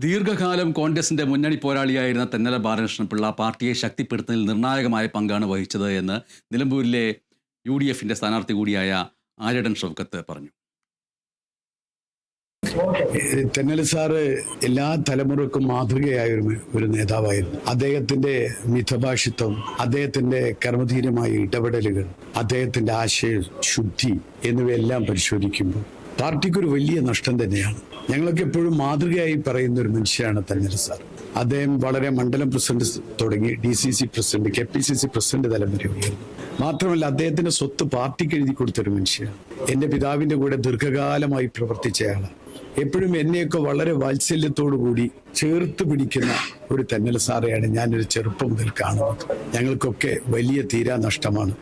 ദീർഘകാലം കോൺഗ്രസിന്റെ മുന്നണി പോരാളിയായിരുന്ന തെന്നല ബാലകൃഷ്ണൻ പിള്ള പാർട്ടിയെ ശക്തിപ്പെടുത്തുന്നതിൽ നിർണായകമായ പങ്കാണ് വഹിച്ചത് എന്ന് നിലമ്പൂരിലെ യു ഡി എഫിന്റെ സ്ഥാനാർത്ഥി കൂടിയായ ആര്യടൻ ഷൗക്കത്ത് പറഞ്ഞു. തെന്നൽ സാറ് എല്ലാ തലമുറക്കും മാതൃകയായ ഒരു ഒരു നേതാവായിരുന്നു. അദ്ദേഹത്തിന്റെ മിതഭാഷിത്വം അദ്ദേഹത്തിന്റെ കർമ്മധീരമായ ഇടപെടലുകൾ അദ്ദേഹത്തിന്റെ ആശയ ശുദ്ധി എന്നിവയെല്ലാം പരിശോധിക്കുമ്പോൾ പാർട്ടിക്കൊരു വലിയ നഷ്ടം തന്നെയാണ്. ഞങ്ങളൊക്കെ എപ്പോഴും മാതൃകയായി പറയുന്ന ഒരു മനുഷ്യനാണ് തെന്നൽ സാർ. അദ്ദേഹം വളരെ മണ്ഡലം പ്രസിഡന്റ് തുടങ്ങി D C C president K P C C president തലം വരെ ഉയർന്നു. മാത്രമല്ല അദ്ദേഹത്തിന്റെ സ്വത്ത് പാർട്ടിക്ക് എഴുതി കൊടുത്തൊരു മനുഷ്യനാണ്. എന്റെ പിതാവിന്റെ കൂടെ ദീർഘകാലമായി പ്രവർത്തിച്ചയാളാണ് എപ്പോഴും എന്നെയൊക്കെ വളരെ വാത്സല്യത്തോടു കൂടി ചേർത്ത് പിടിക്കുന്ന ഒരു തെന്നൽ സാറെയാണ് ഞാനൊരു ചെറുപ്പം മുതൽ കാണുന്നത്. ഞങ്ങൾക്കൊക്കെ വലിയ തീരാ നഷ്ടമാണ്